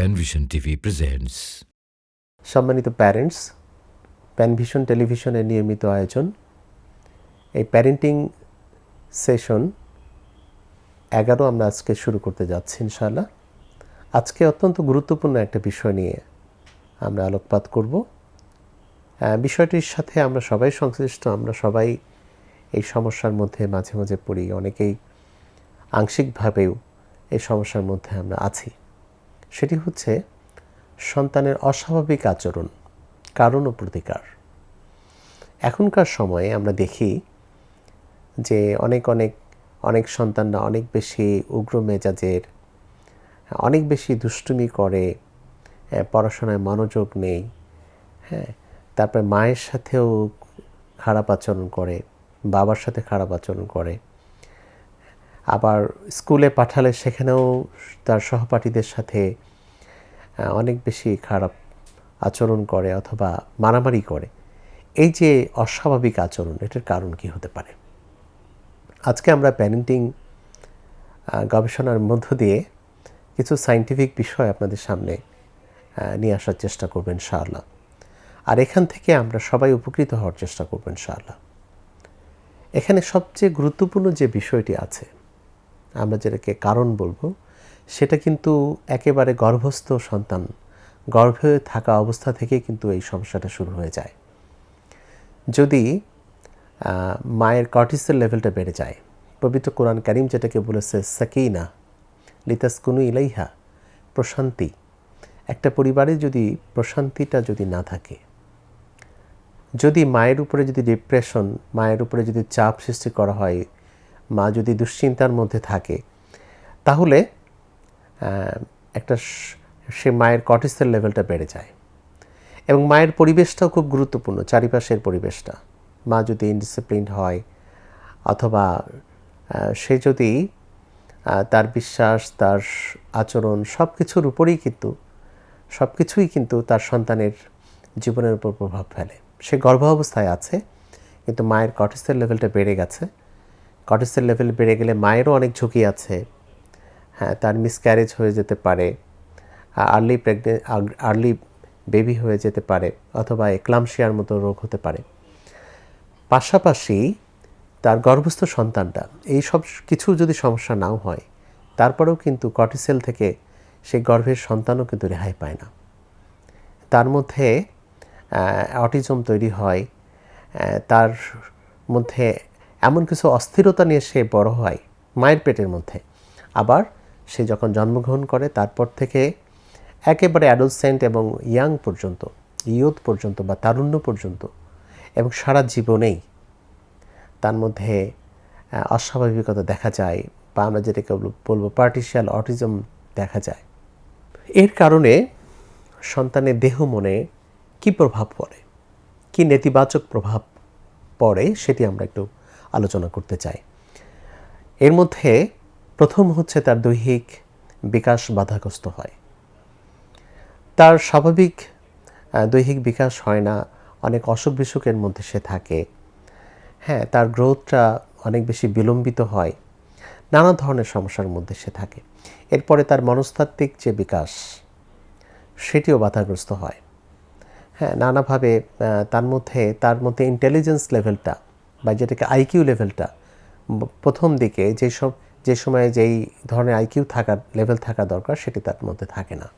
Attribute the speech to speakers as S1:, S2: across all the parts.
S1: Penvision TV presents.
S2: সম্মানিত parents Panvision টেলিভিশনের নিয়মিত আয়োজন। এই প্যারেন্টিং সেশন এগারো আমরা আজকে শুরু করতে যাচ্ছি ইনশাআল্লাহ। আজকে অত্যন্ত গুরুত্বপূর্ণ একটা বিষয় নিয়ে আমরা আলোকপাত করব। বিষয়টির সাথে আমরা সবাই সংশ্লিষ্ট, আমরা সবাই এই সমস্যার মধ্যে মাঝে মাঝে পড়ি, অনেকেই আংশিকভাবেও এই সমস্যার মধ্যে আমরা আছি। সেটি হচ্ছে সন্তানের অস্বাভাবিক আচরণ, কারণ ও প্রতিকার। এখনকার সময়ে আমরা দেখি যে অনেক অনেক অনেক সন্তানরা অনেক বেশি উগ্র মেজাজের, অনেক বেশি দুষ্টুমি করে পড়াশোনায় মনোযোগ নেই হ্যাঁ তারপরে মায়ের সাথেও খারাপ আচরণ করে, বাবার সাথে খারাপ আচরণ করে। আবার স্কুলে পাঠালে সেখানেও তার সহপাঠীদের সাথে অনেক বেশি খারাপ আচরণ করে অথবা মারামারি করে। এই যে অস্বাভাবিক আচরণ, এটার কারণ কি হতে পারে? আজকে আমরা প্যারেন্টিং গবেষণার মধ্য দিয়ে কিছু সাইন্টিফিক বিষয় আপনাদের সামনে নিয়ে আসার চেষ্টা করবেন ইনশাআল্লাহ। আর এখান থেকে আমরা সবাই উপকৃত হওয়ার চেষ্টা করবেন ইনশাআল্লাহ। এখানে সবচেয়ে গুরুত্বপূর্ণ যে বিষয়টি আছে, আমরা যেটাকে কারণ বলব সেটা কিন্তু একেবারে গর্ভস্থ সন্তান। গর্ভে থাকা অবস্থা থেকে কিন্তু এই সমস্যাটা শুরু হয়ে যায়। যদি মায়ের কর্টিসের লেভেলটা বেড়ে যায়, পবিত্র কোরআন কারিম যেটাকে বলেছে, সাকিনা, লিতাসকুনু ইলাইহা, প্রশান্তি। একটা পরিবারে যদি প্রশান্তিটা যদি না থাকে, যদি মায়ের উপরে যদি ডিপ্রেশন মায়ের উপরে যদি চাপ সৃষ্টি করা হয়, মা যদি দুশ্চিন্তার মধ্যে থাকে, তাহলে একটা সে মায়ের কর্টিসের লেভেলটা বেড়ে যায়। এবং মায়ের পরিবেশটাও খুব গুরুত্বপূর্ণ, চারিপাশের পরিবেশটা। মা যদি ইনডিসিপ্লিন হয়, অথবা সে যদি তার বিশ্বাস, তার আচরণ সব কিছুর উপরেই কিন্তু সব কিছুই কিন্তু তার সন্তানের জীবনের উপর প্রভাব ফেলে। সে গর্ভ অবস্থায় আছে, কিন্তু মায়ের কর্টিসের লেভেলটা বেড়ে গেছে। কর্টিসের লেভেল বেড়ে গেলে মায়েরও অনেক ঝুঁকি আছে। হ্যাঁ তার মিসক্যারেজ হয়ে যেতে পারে আর্লি প্রেগনেন্ট আর্লি বেবি হয়ে যেতে পারে, অথবা এক্লামশিয়ার মতো রোগ হতে পারে। পাশাপাশি তার গর্ভস্থ সন্তানটা, এই সব কিছু যদি সমস্যা নাও হয়, তারপরেও কিন্তু কটিসেল থেকে সেই গর্ভের সন্তানও কিন্তু রেহাই পায় না। তার মধ্যে অটিজম তৈরি হয় তার মধ্যে এমন কিছু অস্থিরতা নিয়ে সে বড় হয়, মায়ের পেটের মধ্যে। আবার সে যখন জন্মগ্রহণ করে, তারপর থেকে একেবারে অ্যাডোলসেন্ট এবং ইয়াং পর্যন্ত ইয়ুথ পর্যন্ত বা তারুণ্য পর্যন্ত এবং সারা জীবনেই তার মধ্যে অস্বাভাবিকতা দেখা যায় বা আমরা যেটাকে বল- বলব পার্টিশিয়াল অটিজম দেখা যায়। এর কারণে সন্তানের দেহ মনে কী প্রভাব পড়ে? কী নেতিবাচক প্রভাব পড়ে? সেটি আমরা একটু আলোচনা করতে চাই। এর মধ্যে প্রথম হচ্ছে তার দৈহিক বিকাশ বাধাগ্রস্ত হয়। তার স্বাভাবিক দৈহিক বিকাশ হয় না, অনেক অসুখ বিসুখের মধ্যে সে থাকে। হ্যাঁ তার গ্রোথটা অনেক বেশি বিলম্বিত হয়। নানা ধরনের সমস্যার মধ্যে সে থাকে। এরপরে তার মনস্তাত্ত্বিক যে বিকাশ, সেটিও বাধাগ্রস্ত হয়। হ্যাঁ নানাভাবে তার মধ্যে তার মধ্যে ইন্টেলিজেন্স লেভেলটা বা যেটাকে আইকিউ লেভেলটা প্রথম দিকে যেসব যে সময়ে যেই ধরনের আইকিউ থাকার লেভেল থাকা দরকার সেটি তার মধ্যে থাকে না।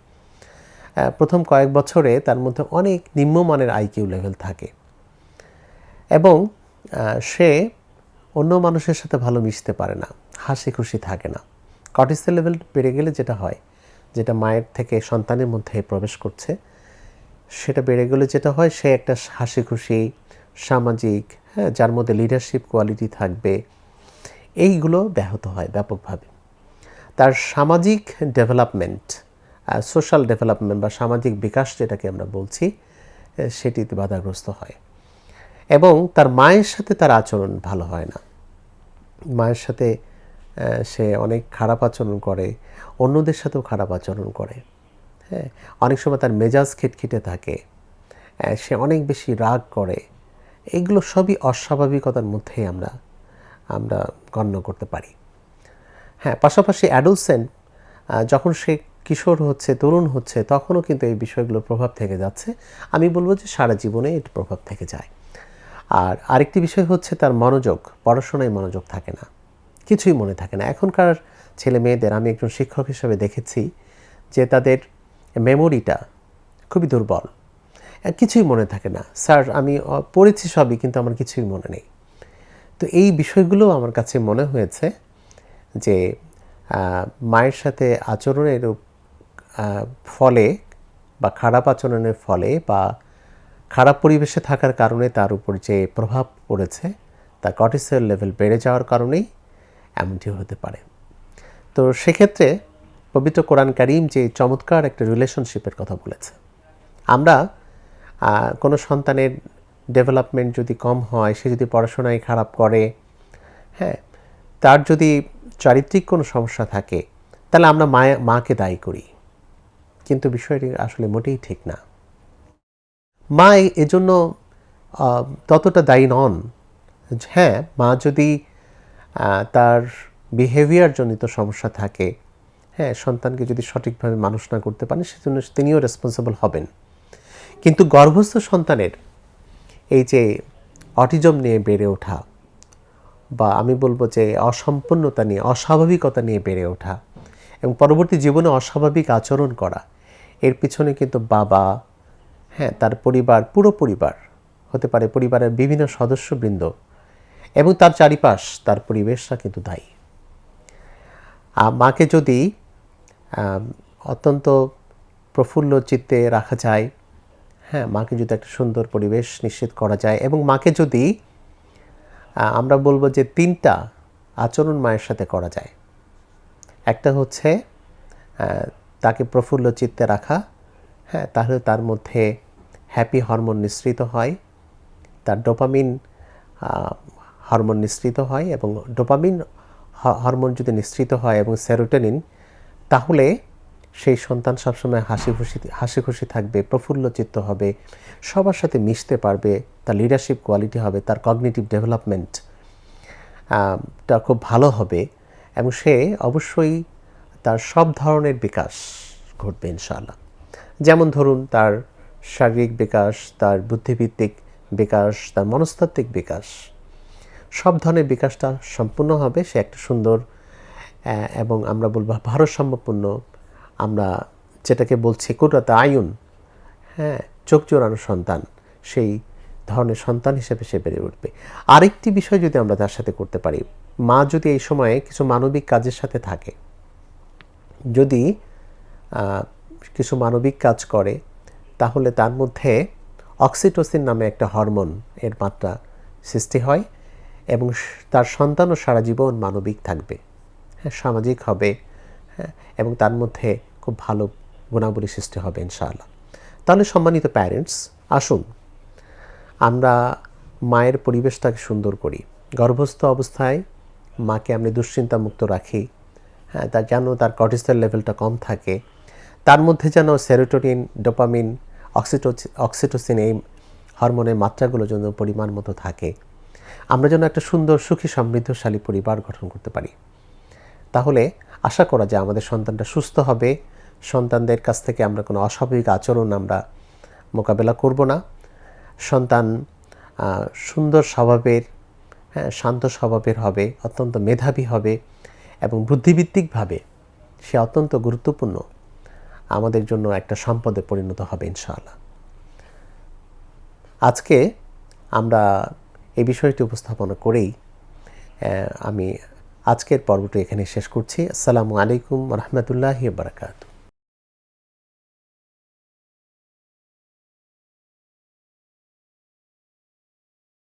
S2: প্রথম কয়েক বছরে তার মধ্যে অনেক নিম্নমানের আইকিউ লেভেল থাকে। এবং সে অন্য মানুষের সাথে ভালো মিশতে পারে না, হাসি খুশি থাকে না। কর্টিসেল লেভেল বেড়ে গেলে যেটা হয়, যেটা মায়ের থেকে সন্তানের মধ্যে প্রবেশ করছে, সেটা বেড়ে গেলে যেটা হয়, সে একটা হাসি খুশি, সামাজিক হ্যাঁ যার মধ্যে লিডারশিপ কোয়ালিটি থাকবে এইগুলো ব্যাহত হয় ব্যাপকভাবে। তার সামাজিক ডেভেলপমেন্ট সোশ্যাল ডেভেলপমেন্ট বা সামাজিক বিকাশ যেটাকে আমরা বলছি সেটিতে বাধাগ্রস্ত হয়। এবং তার মায়ের সাথে তার আচরণ ভালো হয় না। মায়ের সাথে সে অনেক খারাপ আচরণ করে, অন্যদের সাথেও খারাপ আচরণ করে। হ্যাঁ অনেক সময় তার মেজাজ খিটখিটে থাকে সে অনেক বেশি রাগ করে। এগুলো সবই অস্বাভাবিকতার মধ্যেই আমরা আমরা গণ্য করতে পারি। হ্যাঁ পাশাপাশি অ্যাডোলসেন্ট যখন সে কিশোর হচ্ছে, তরুণ হচ্ছে, তখনও কিন্তু এই বিষয়গুলোর প্রভাব থেকে যাচ্ছে। আমি বলব যে সারা জীবনে এর প্রভাব থেকে যায়। আর আরেকটি বিষয় হচ্ছে তার মনোযোগ। পড়াশোনায় মনোযোগ থাকে না। কিছুই মনে থাকে না। এখনকার ছেলে মেয়েদের, আমি একজন শিক্ষক হিসেবে দেখেছি যে তাদের মেমোরিটা খুবই দুর্বল। কিছুই মনে থাকে না। স্যার, আমি পড়েছি সবই, কিন্তু আমার কিছুই মনে নেই। তো এই বিষয়গুলো আমার কাছে মনে হয়েছে যে মায়ের সাথে আচরণের ফলে বা খারাপ আচরণের ফলে বা খারাপ পরিবেশে থাকার কারণে তার উপর যে প্রভাব পড়েছে, তা কর্টিসল লেভেল বেড়ে যাওয়ার কারণেই এমনটি হতে পারে। তো সেক্ষেত্রে পবিত্র কোরআন কারিম যে চমৎকার একটা রিলেশনশিপের কথা বলেছে। আমরা কোনো সন্তানের ডেভেলপমেন্ট যদি কম হয়, সে যদি পড়াশোনায় খারাপ করে হ্যাঁ তার যদি চারিত্রিক কোনো সমস্যা থাকে, তাহলে আমরা মায়ে, মাকে দায়ী করি। কিন্তু বিষয়টি আসলে মোটেই ঠিক না। মা এজন্য ততটা দায়ী নন। হ্যাঁ মা যদি তার বিহেভিয়ার জনিত সমস্যা থাকে হ্যাঁ সন্তানকে যদি সঠিকভাবে মানুষ না করতে পারেন সেজন্য তিনিও রেসপন্সিবল হবেন। কিন্তু গর্ভস্থ সন্তানের এই যে অটিজম নিয়ে বেড়ে ওঠা বা আমি বলব যে অসম্পূর্ণতা নিয়ে, অস্বাভাবিকতা নিয়ে বেড়ে ওঠা এবং পরবর্তী জীবনে অস্বাভাবিক আচরণ করা, এর পিছনে কিন্তু বাবা হ্যাঁ তার পরিবার, পুরো পরিবার হতে পারে, পরিবারের বিভিন্ন সদস্যবৃন্দ এবং তার চারিপাশ, তার পরিবেশটা কিন্তু দায়ী। মাকে যদি অত্যন্ত প্রফুল্ল চিত্তে রাখা যায় হ্যাঁ মাকে যদি একটা সুন্দর পরিবেশ নিশ্চিত করা যায় এবং মাকে যদি আমরা বলব যে তিনটা আচরণ মায়ের সাথে করা যায়। একটা হচ্ছে তাকে প্রফুল্ল চিত্তে রাখা হ্যাঁ তাহলে তার মধ্যে হ্যাপি হরমোন নিঃসৃত হয়, তার ডোপামিন হরমোন নিঃসৃত হয় এবং ডোপামিন হরমোন যদি নিঃসৃত হয় এবং সেরোটোনিন তাহলে সেই সন্তান সবসময় হাসি খুশি হাসি খুশি থাকবে, প্রফুল্ল চিত্ত হবে, সবার সাথে মিশতে পারবে, তার লিডারশিপ কোয়ালিটি হবে, তার কগনিটিভ ডেভেলপমেন্ট টা খুব ভালো হবে এবং সে অবশ্যই তার সব ধরনের বিকাশ ঘটবে ইনশাআল্লাহ। যেমন ধরুন তার শারীরিক বিকাশ, তার বুদ্ধিভিত্তিক বিকাশ, তার মনস্তাত্ত্বিক বিকাশ, সব ধরনের বিকাশটা সম্পূর্ণ হবে, সে একটা সুন্দর এবং আমরা বলব ভারসাম্যপূর্ণ আমরা যেটাকে বলছি কোটাতে আয়ুন হ্যাঁ চোখ জোড়ানো সন্তান, সেই ধরনের সন্তান হিসেবে সে বেড়ে উঠবে। আরেকটি বিষয় যদি আমরা তার সাথে করতে পারি, মা যদি এই সময়ে কিছু মানবিক কাজের সাথে থাকে, যদি কিছু মানবিক কাজ করে, তাহলে তার মধ্যে অক্সিটোসিন নামে একটা হরমোন এর মাত্রা সৃষ্টি হয় এবং তার সন্তানও সারা জীবন মানবিক থাকবে। হ্যাঁ সামাজিক হবে হ্যাঁ এবং তার মধ্যে খুব ভালো গুণাবলী সৃষ্টি হবে, ইনশাআল্লাহ। তাহলে সম্মানিত প্যারেন্টস আসুন। আমরা মায়ের পরিবেশটাকে সুন্দর করি। গর্ভস্থ অবস্থায় মাকে আমরা দুশ্চিন্তা মুক্ত রাখি। হ্যাঁ তার যেন তার কর্টিসল লেভেলটা কম থাকে। তার মধ্যে যেন সেরোটোনিন ডোপামিন অক্সিটো অক্সিটোসিন এই হরমোনের মাত্রাগুলো যেন পরিমাণ মতো থাকে। আমরা যেন একটা সুন্দর, সুখী, সমৃদ্ধশালী পরিবার গঠন করতে পারি। তাহলে আশা করা যায় আমাদের সন্তানটা সুস্থ হবে। সন্তানদের কাছ থেকে আমরা কোনো অস্বাভাবিক আচরণ আমরা মোকাবেলা করব না। সন্তান সুন্দর স্বভাবের হ্যাঁ শান্ত স্বভাবের হবে, অত্যন্ত মেধাবী হবে এবং বুদ্ধিভিত্তিকভাবে সে অত্যন্ত গুরুত্বপূর্ণ। আমাদের জন্য একটা সম্পদে পরিণত হবে ইনশাআল্লাহ। আজকে আমরা এই বিষয়টি উপস্থাপনা করেই আমি আজকের পর্বটি এখানে শেষ করছি। আসসালামু আলাইকুম রহমতুল্লাহ বারাকাতু